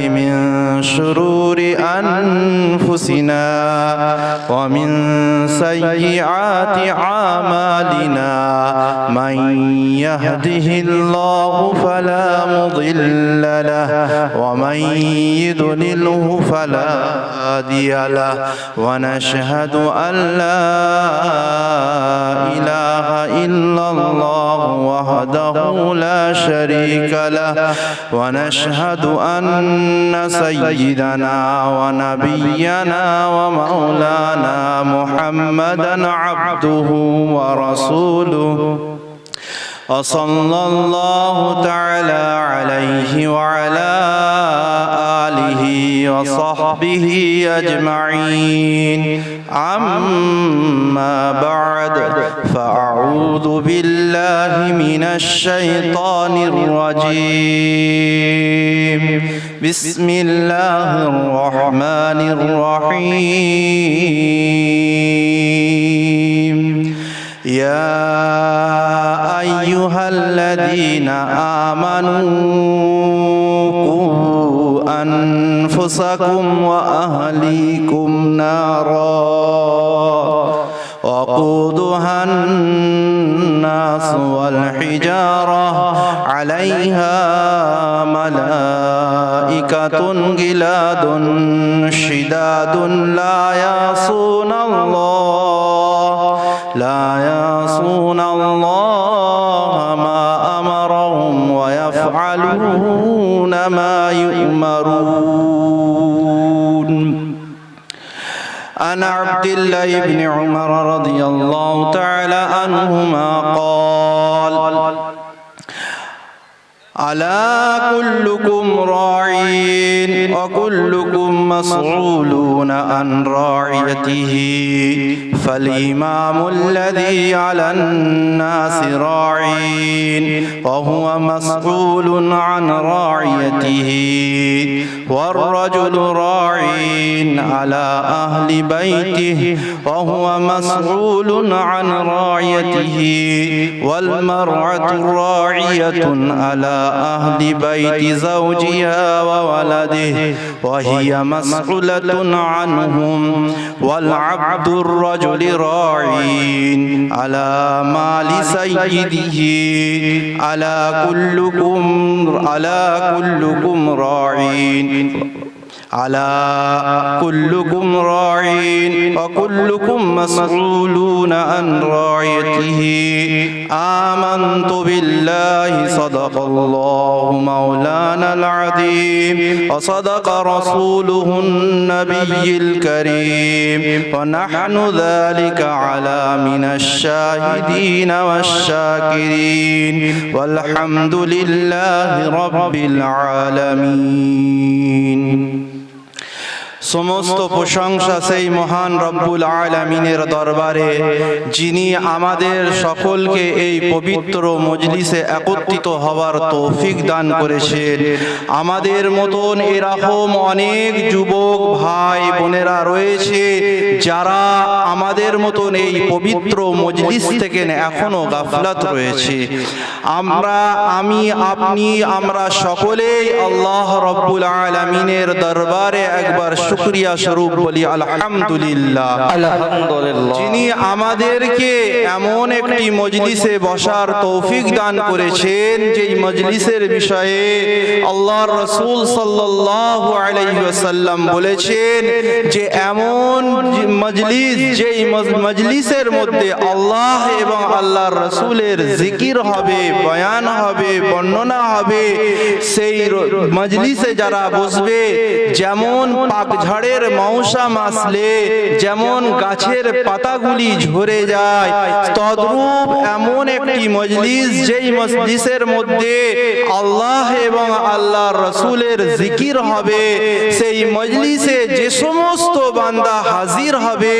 من شرور أنفسنا ومن سيئات أعمالنا من يهده الله فلا مضل له ومن يضلله فلا هادي له ونشهد أن لا إله إلا الله وحده لا شريك له ونشهد أن سيدنا ونبينا ومولانا محمدا عبده ورسوله. وصلى الله تعالى عليه وعلى آله وصحبه أجمعين. أما بعد فأعوذ بالله من الشيطان الرجيم. بسم الله الرحمن الرحيم. يا أيها الذين آمنوا قوا أنفسكم وأهليكم نارا وقودها الناس والحجارة عليها ملائكة غلاد شداد لا يعصون الله لا يعصون الله ما أمرهم ويفعلون ما يؤمرون. عن عبد الله بن عمر رضي الله تعالى عنهما ألا كلكم راعين وكلكم مسؤولون عن راعيته. فالإمام الذي على الناس راعين وهو مسؤول عن راعيته. والرجل راعين على أهل بيته وهو مسؤول عن راعيته. والمرأة راعية على أهل بيت زوجها وولده وهي مسؤولة عنهم والعبد الرجل راعين على مال سيده على كلكم على كلكم راعين. على كلكم راعين وكلكم مسؤولون عن راعيته. آمنت بالله صدق الله مولانا العظيم. وصدق رسوله النبي الكريم. ونحن ذلك على من الشاهدين والشاكرين. والحمد لله رب العالمين. সমস্ত প্রশংসা সেই মহান রব্বুল আলমিনের দরবারে যিনি আমাদের সকলকে এই পবিত্র মজলিসে একত্রিত হওয়ার তৌফিক দান করেছেন। আমাদের মতন এরকম অনেক যুবক ভাই বোনেরা রয়েছে যারা আমাদের মতন এই পবিত্র মজলিস থেকে এখনও গাফলাত রয়েছে। আমরা আমি আপনি আমরা সকলেই আল্লাহ রব্বুল আলমিনের দরবারে একবার শুক্রিয়া স্বরূপ বলি আলহামদুলিল্লাহ। আলহামদুলিল্লাহ। যিনি আমাদেরকে এমন একটি মজলিসে বসার তৌফিক দান করেছেন যেই মজলিসের বিষয়ে আল্লাহ রসুল সাল্লাল্লাহু আলাইহি ওয়াসাল্লাম বলেছেন যে এমন মজলিস যেই মজলিসের মধ্যে আল্লাহ এবং আল্লাহর রসুলের জিকির হবে বয়ান হবে বর্ণনা হবে সেই মজলিসে যারা বসবে যেমন পাকঝাড়ের মৌসাম আসলে যেমন গাছের পাতাগুলি ঝরে যায় তদ্রূপ এমন একটি মজলিস যেই মজলিসের মধ্যে আল্লাহ এবং আল্লাহ রসুলের জিকির হবে সেই মজলিসে যে সমস্ত বান্দা হাজির হবে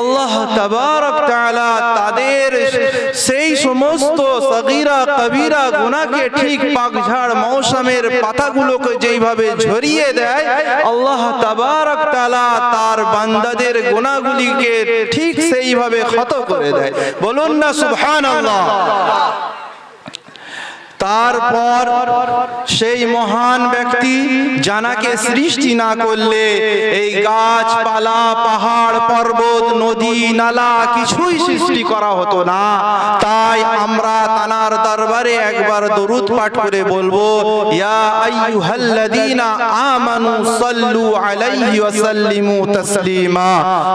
আল্লাহ তাবারক তাআলা তাদের সেই সমস্ত সগীরা কবিরা গুনাহকে ঠিক পাকঝাড় মৌসুমের পাতাগুলোকে যেইভাবে ঝরিয়ে দেয় আল্লাহ তালা তার বান্দাদের গোনাগুলিকে ঠিক সেইভাবে ক্ষত করে দেয়। বলুন না সুবহানাল্লাহ। তারপর সেই মহান ব্যক্তি জানাকে সৃষ্টি না করলে এই গাছপালা, পাহাড়, পর্বত, নদী, নালা কিছুই সৃষ্টি করা হতো না। তাই আমরা তানার দরবারে একবার দরুদ পাঠ করে বলব, ইয়া আইয়ুহাল্লাযীনা আমানু সাল্লু আলাইহি ওয়া সাল্লিমু তাসলিমা।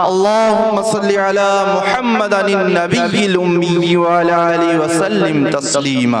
আল্লাহুম্মা সাল্লি আলা মুহাম্মাদানিন নাবিয়্যিল উম্মি ওয়া আলা আলিহি ওয়া সাল্লিম তাসলিমা।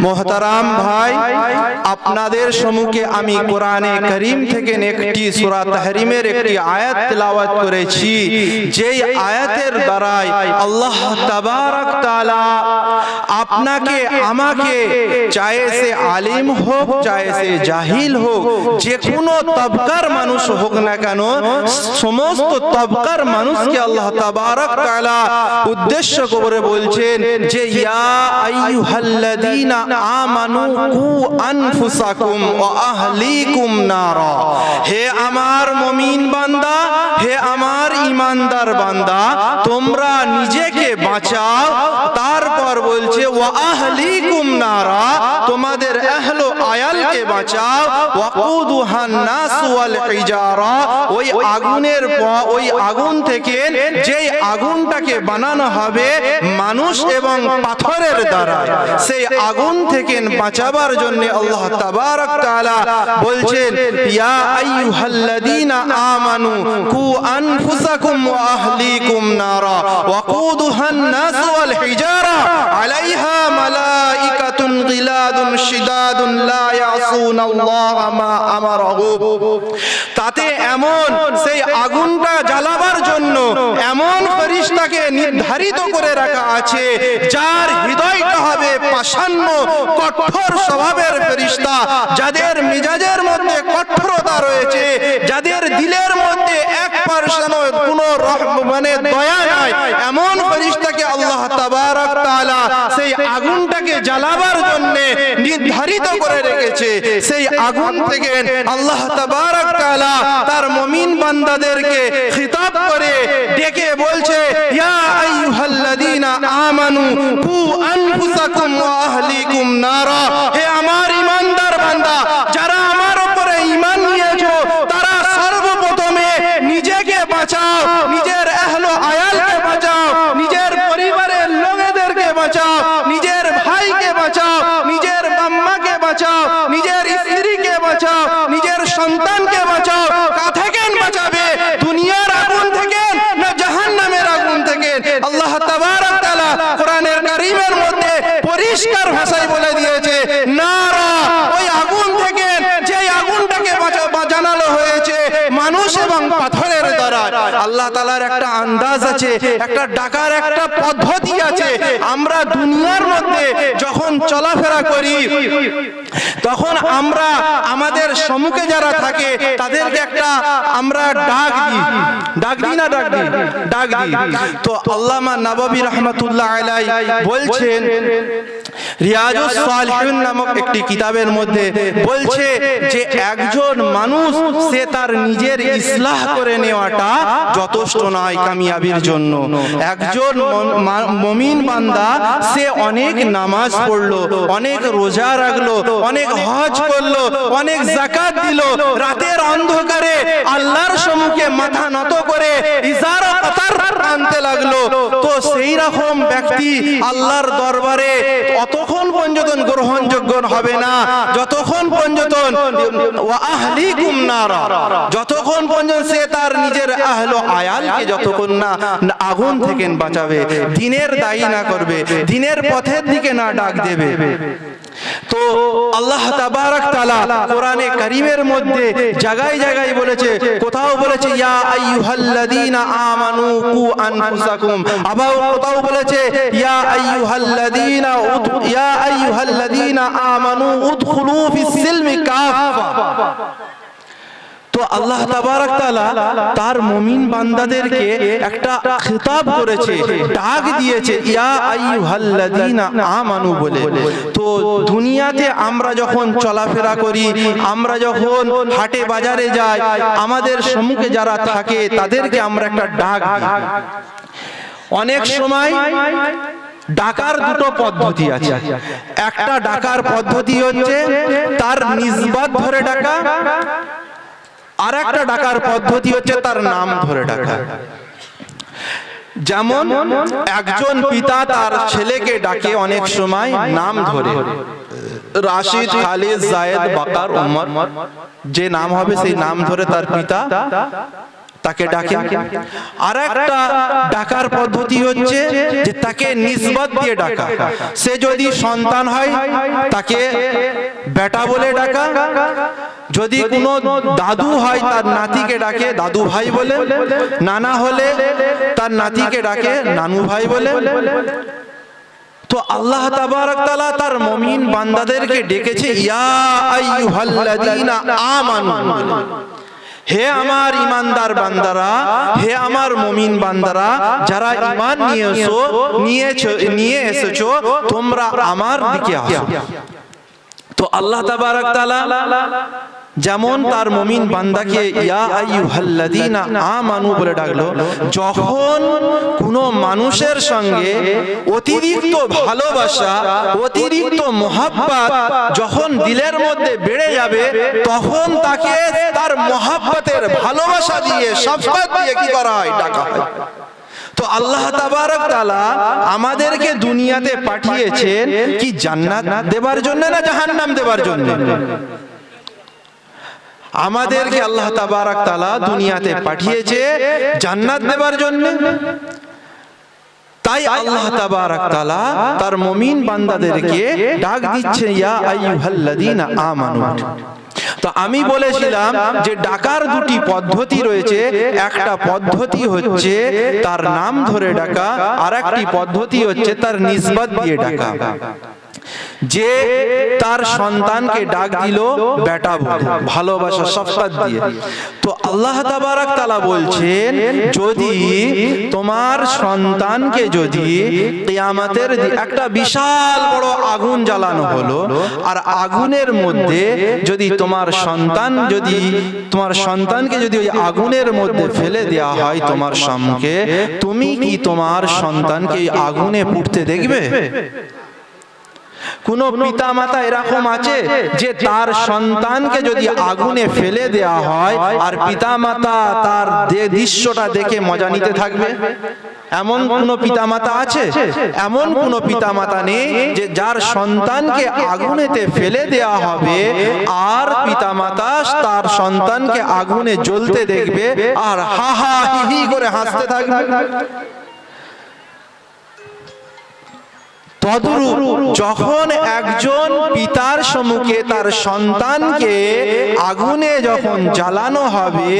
মোহতারাম ভাই আপনাদের সম্মুখে আমি কোরআনে করিম থেকে একটি সূরা তাহরিমের একটি আয়াত তেলাওয়াত করেছি। যেই আয়াতের দ্বারাই আল্লাহ তাবারক তাআলা আপনাকে আমাকে চাহে সে আলিম হোক চাহে সে জাহিল হোক যে কোনো তবকার মানুষ হোক না কেন সমস্ত তবকার মানুষকে আল্লাহ তাবারক তাআলা উদ্দেশ্য করে বলছেন যে ইয়া আইয়ুহাল্লাযীনা হে আমার মুমিন বান্দা, হে আমার ইমানদার বান্দা, তোমরা নিজেকে বাঁচাও। তারপর বলছে, ওয়া আহলিকুম নারা, তোমাদের আহলো বাঁচাও। ওই আগুনের ওই আগুন থেকে যেই আগুনটাকে বানানো হবে মানুষ এবং পাথরের দ্বারা। সেই আগুন থেকে বাঁচাবার জন্য আল্লাহ তাবারক তাআলা বলছেন, ইয়া আইয়ুহাল্লাযীনা আমানু কু আনফুসাকুম ওয়া আহলিকুম নারা। ওয়াকুদুহান নাস ওয়াল হিজারা আলাইহা মালাইকাতুন গিলাদুন শিদাদুন লা ইয়াসুনাল্লাহ মা আমারাহু তাতে এমন সেই আগুনটা জ্বালাবার জন্য এমন ফেরেশতাকে নির্ধারিত করে রাখা আছে, যার হৃদয়টা হবে পাষাণ্য কঠোর স্বভাবের ফেরেশতা যাদের মিজাজের মধ্যে কঠোরতা রয়েছে, যাদের দিলের মধ্যে এক পার্সেন্ট কোনো মানে দয়া নাই। এমন ফেরেশতাকে আল্লাহ তাবারক তাআলা সেই আগুনটাকে জ্বালাবার জন্য নির্ধারিত করে রেখেছে। সেই আগুন থেকে আল্লাহ তাবারক তাআলা তার মুমিন বান্দাদেরকে খিতাব করে ডেকে বলছে, ইয়া আইয়ুহাল্লাযীনা আমানু কু আনফুসাকুম ওয়া আহলিকুম নারা। হে আমার ঈমানদার বান্দা যারা আমার উপরে ঈমান নিয়েছো তারা সর্বপ্রথমে নিজেকে বাঁচাও নিজের আহলো আয়ালকে বাঁচাও নিজের পরিবারের লোকেদেরকে বাঁচাও নিজের ভাইকে বাঁচাও নিজের বাম্মাকে বাঁচাও নিজের স্ত্রীকে বাঁচাও নিজের সন্তানকে বাঁচাও কা থেকে বাঁচাবে দুনিয়ার আগুন থেকে না জাহান্নামের আগুন থেকে আল্লাহ তাবারক তাআলা কোরআনের কারীমের মধ্যে পরিষ্কার ভাষায় বলে দিয়েছে নারা ওই আগুন থেকে যে আগুনটাকে বাঁচা- বা- জানানো হয়েছে মানুষ এবং পাথরের দ্বারা আল্লাহ তালার একটা আন্দাজ আছে, একটা ডাকার একটা পদ্ধতি আছে। আমরা দুনিয়ার মধ্যে যখন চলাফেরা করি, তখন আমরা আমাদের সম্মুখে যারা থাকে, তাদেরকে একটা আমরা ডাক দিই। ডাক দিই না ডাক দিই? ডাক দিই। তো আল্লামা নববী রহমতুল্লাহ আলাই বলছেন রিয়াজুস সালিহিন নামক একটি কিতাবের মধ্যে বলছে যে একজন মানুষ সে তার নিজের ইসলাহ করে নেওয়াটা যথেষ্ট নয় কামিয়াবির জন্য। একজন মমিন বান্দা সে অনেক নামাজ পড়ল অনেক রোজা রাখল অনেক হজ করল অনেক জাকাত দিল। রাতের অন্ধকারে আল্লাহর সম্মুখে মাথা নত করে ইজারা আনতে লাগল। তো সেই রকম ব্যক্তি আল্লাহর দরবারে অতক্ষণ পর্যন্ত গ্রহণযোগ্য হবে না। যতক্ষণ পর্যন্ত যতক্ষণ পর্যন্ত সে তার নিজের আহলো আয়ালকে যতক্ষণ না না আগুন থেকে বাঁচাবে দিনের দায়ী না করবে দিনের পথের দিকে না ডাক দেবে। তো আল্লাহ তাআলা কোরআনে করিমের মধ্যে জায়গায় জায়গায় বলেছে, কোথাও বলেছে, ইয়া আমানু কু আনফুসাকুম। আবার কোথাও বলেছে, ইয়া আমানু তো আল্লাহ তাবারক তাআলা তার মুমিন বান্দাদেরকে একটা খিতাব করেছে, ডাক দিয়েছে, ইয়া আইয়ুহাল্লাযীনা আমানু বলে। তো দুনিয়াতে আমরা যখন চলাফেরা করি, আমরা যখন হাটে বাজারে যাই, আমাদের সম্মুখে যারা থাকে, তাদেরকে আমরা একটা ডাক অনেক সময় ডাকার দুটো পদ্ধতি আছে। একটা ডাকার পদ্ধতি হচ্ছে, তার নিজবাত ধরে ডাকা আর একটা ডাকার পদ্ধতি হচ্ছে তার নাম ধরে ডাকা। যেমন একজন পিতা তার ছেলেকে ডাকে অনেক সময় নাম ধরে। রাশিদ খালিদ জায়েদ বাকার উমর যে নাম হবে সেই নাম ধরে তার পিতা। তাকে ডাকে আর একটা ডাকার পদ্ধতি হচ্ছে যে তাকে নিসবত দিয়ে ডাকা। সে যদি সন্তান হয় তাকে বেটা বলে ডাকা। যদি কোনো দাদু হয় তার নাতিকে ডাকে দাদু ভাই বলে। নানা হলে তার নাতিকে ডাকে নানু ভাই বলে। তো আল্লাহ তাবারক তাআলা তার মুমিন বান্দাদেরকে ডেকেছে ইয়া আইয়ুহাল্লাযীনা আমানু। হে আমার ইমানদার বান্দারা হে আমার মমিন বান্দারা যারা ইমান নিয়েছো নিয়েছো নিয়ে এসেছ তোমরা আমার দিকে আসো। তো আল্লাহ তাবারক তাআলা যেমন তার মুমিন বান্দাকে ইয়া আইয়ুহাল্লাযীনা আমানু বলে ডাকলো যখন কোনো মানুষের সঙ্গে অতিরিক্ত ভালোবাসা অতিরিক্ত মোহাব্বত যখন দিলের মধ্যে বেড়ে যাবে তখন তাকে তার মোহাব্বতের ভালোবাসা দিয়ে সফকাত দিয়ে কি করা হয়? ডাকা হয়। তো আল্লাহ তাবারক তাআলা আমাদেরকে দুনিয়াতে পাঠিয়েছেন কি জান্নাত দেবার জন্য না জাহান্নাম দেবার জন্য? আমাদেরকে আল্লাহ তাবারক তাআলা দুনিয়াতে পাঠিয়েছে জান্নাত দেবার জন্য। তাই আল্লাহ তাবারক তাআলা তার মুমিন বান্দাদেরকে ডাক দিচ্ছে ইয়া আইয়ুহাল্লাযীনা আমানু। তো আমি বলেছিলাম যে ডাকার দুটি পদ্ধতি রয়েছে। একটা পদ্ধতি হচ্ছে তার নাম ধরে ডাকা আর একটি পদ্ধতি হচ্ছে তার নিসবত দিয়ে ডাকা। যে তার সন্তানকে ডাক দিল, বেটা বলে। ভালোবাসা সফকাত দিয়ে। তো আল্লাহ তাবারক তাআলা বলছেন, যদি তোমার সন্তানকে যদি কিয়ামতের একটা বিশাল বড় আগুন জ্বালানো হলো, আর আগুনের মধ্যে যদি তোমার সন্তান যদি, তোমার সন্তানকে যদি ওই আগুনের মধ্যে ফেলে দেওয়া হয় তোমার সম্মুখে তুমি কি তোমার সন্তানকে আগুনে পুড়তে দেখবে? কোন পিতা মাতা এরকম আছে যে তার সন্তানকে যদি আগুনে ফেলে দেয়া হয় আর পিতা মাতা তার দৃশ্যটা দেখে মজা নিতে থাকবে? এমন কোন পিতা মাতা আছে? এমন কোন পিতা মাতা নেই যে যার সন্তানকে আগুনেতে ফেলে দেয়া হবে আর পিতা মাতা তার সন্তানকে আগুনে জ্বলতে দেখবে আর হা হি হি করে হাসতে থাকবে? তদরূপ যখন একজন পিতার সম্মুখে তার সন্তানকে আগুনে যখন জ্বালানো হবে,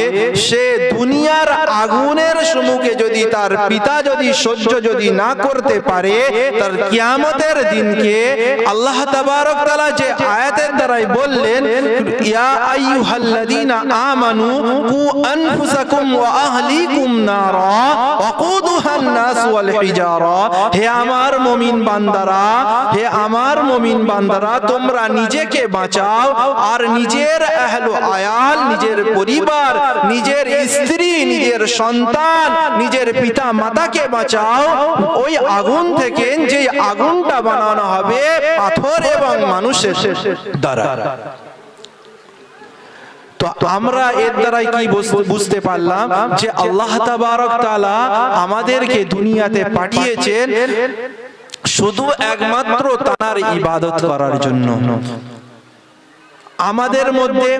সে দুনিয়ার আগুনের সম্মুখে যদি তার পিতা যদি সহ্য যদি না করতে পারে, তার কিয়ামতের দিনকে আল্লাহ তাবারক যে আয়াতের দ্বারাই বললেন, ইয়া আমানু কু আনফুসাকুম ওয়া আহলিকুম নারা ওয়াকুদুহান নাস ওয়াল হিজারা। হে আমার মুমিন বান্দারা, হে আমার মুমিন বান্দারা, তোমরা নিজেকে বাঁচাও আর নিজের আহলো আয়াল, নিজের পরিবার, নিজের স্ত্রী, নিজের সন্তান, নিজের পিতা মাতাকে বাঁচাও। ওই আগুন থেকে যে আগুনটা বানানো হবে পাথর এবং মানুষের দ্বারা। তো আমরা এর দ্বারাই কি বুঝতে পারলাম যে আল্লাহ তাবারক তাআলা আমাদেরকে দুনিয়াতে পাঠিয়েছেন শুধু একমাত্র তার ইবাদত করার জন্য। আমাদের মধ্যে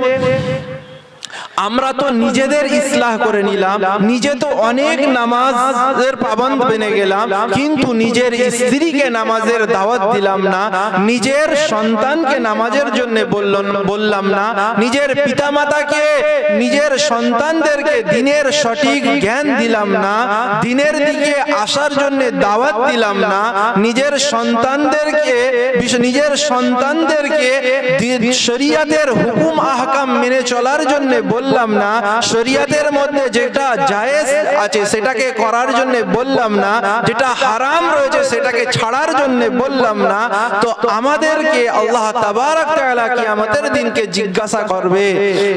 আমরা তো নিজেদের ইসলাহ করে নিলাম, নিজে তো অনেক নামাজের পাবন্দ বেনে গেলাম, কিন্তু নিজের স্ত্রীকে নামাজের দাওয়াত দিলাম না, নিজের সন্তানকে নামাজের জন্য বললাম না, নিজের পিতামাতাকে, নিজের সন্তানদেরকে দিনের সঠিক জ্ঞান দিলাম না, দিনের দিকে আসার জন্য দাওয়াত দিলাম না, নিজের সন্তানদেরকে নিজের সন্তানদেরকে শরিয়াতের হুকুম, আহকাম মেনে চলার জন্য বললাম না শরিয়াতের মধ্যে যেটা জায়েজ আছে সেটাকে করার জন্য বললাম না যেটা হারাম রয়েছে সেটাকে ছাড়ার জন্য বললাম না তো আমাদেরকে আল্লাহ তাবারক তাআলা কি আমাদের দিনকে জিজ্ঞাসা করবে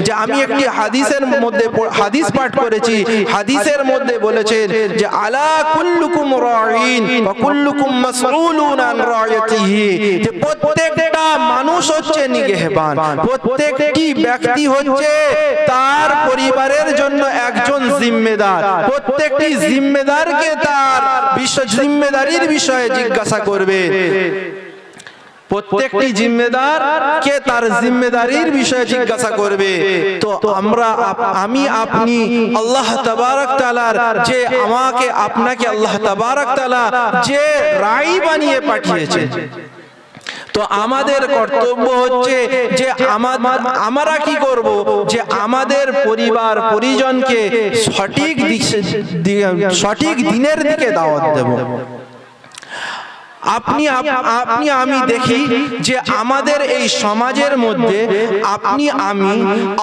যে আমি একটি হাদিসের মধ্যে হাদিস পাঠ করেছি হাদিসের মধ্যে বলেছেন যে আলা কুল্লুকুম রাঈন ওয়া কুল্লুকুম মাসউলুন আন রায়াতিহি যে প্রত্যেকটা মানুষ হচ্ছে নিগেহবান প্রত্যেকটি ব্যক্তি হচ্ছে তার পরিবারের জন্য একজন জিম্মেদার। প্রত্যেকটি জিম্মেদারকে তার বিষয় জিম্মেদারির বিষয়ে জিজ্ঞাসা করবে। প্রত্যেকটি জিম্মেদার কে তার জিম্মেদারির বিষয়ে জিজ্ঞাসা করবে। তো আমরা আমি, আপনি, আল্লাহ তাবারক তাআলার যে আমাকে, আপনাকে আল্লাহ তাবারক তালা যে রাই বানিয়ে পাঠিয়েছে তো আমাদের কর্তব্য হচ্ছে যে আমরা কি করব? যে আমাদের পরিবার, পরিজনকে সঠিক সঠিক দিনের দিকে দাওয়াত দেব। আপনি আপনি আমি দেখি যে আমাদের এই সমাজের মধ্যে আপনি আমি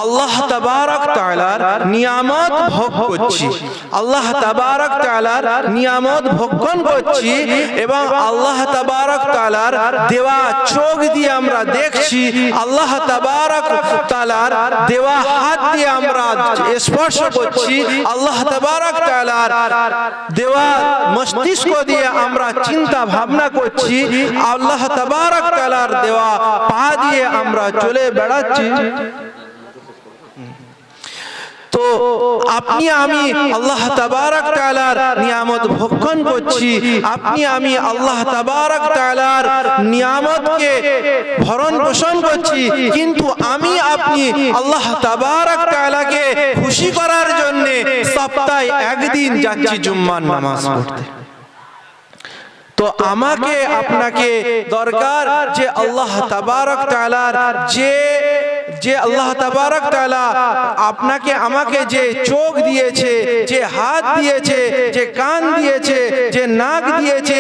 আল্লাহ তাবারক তাআলার নিয়ামত ভোগ করছি। আল্লাহ তাবারক তাআলার নিয়ামত ভক্ষণ করছি এবং আল্লাহ তাবারক তাআলার দেওয়া চোখ দিয়ে আমরা দেখছি। আল্লাহ তাবারক তাআলার দেওয়া হাত দিয়ে আমরা স্পর্শ করছি। আল্লাহ তাবারক তাআলার দেওয়া মস্তিষ্ক দিয়ে আমরা চিন্তা ভাবনা করছি, আল্লাহ তাআলার দেওয়া পা দিয়ে আমরা চলে বেড়াচ্ছি। আপনি আমি আল্লাহ তাবারক নিয়ামত ভক্ষণ করছি, আপনি আমি আল্লাহ নিয়ামতকে ভরণ পোষণ করছি, কিন্তু আমি আপনি আল্লাহ খুশি করার জন্য সপ্তাহে একদিন যাচ্ছি জুম্মার নামাজ পড়তে। তো আমাকে আপনাকে দরকার যে আল্লাহ তাবারক তাআলার যে যে আল্লাহ তাবারক তাআলা আপনাকে আমাকে যে চোখ দিয়েছে, যে হাত দিয়েছে, যে কান দিয়েছে, যে নাক দিয়েছে,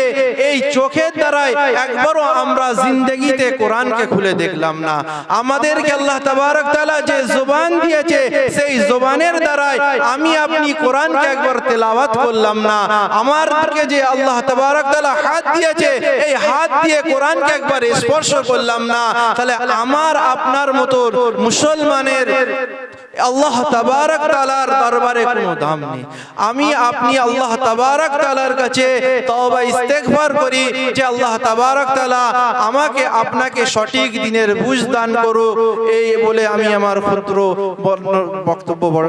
এই চোখের দ্বারাই একবারও আমরা জিন্দগিতে কোরআনকে খুলে দেখলাম না। আমাদেরকে আল্লাহ তাবারক তাআলা যে জবান দিয়েছে সেই জবানের দ্বারাই আমি আপনি কোরআনকে একবার তেলাওয়াত করলাম না। আমার দিকে যে আল্লাহ তাবারক তাআলা হাত দিয়েছে এই হাত দিয়ে কোরআনকে একবার স্পর্শ করলাম না। তাহলে আমার আপনার মতো মুসলমানের আল্লাহ তাবারক তালার দরবারে কোনো দাম নেই। আমি আপনি আল্লাহ তাবারক তালার কাছে তবা ইস্তেকবার করি যে আল্লাহ তাবারক তালা আমাকে আপনাকে সঠিক দিনের বুঝ দান করো। এই বলে আমি আমার পুত্র বক্তব্য বড়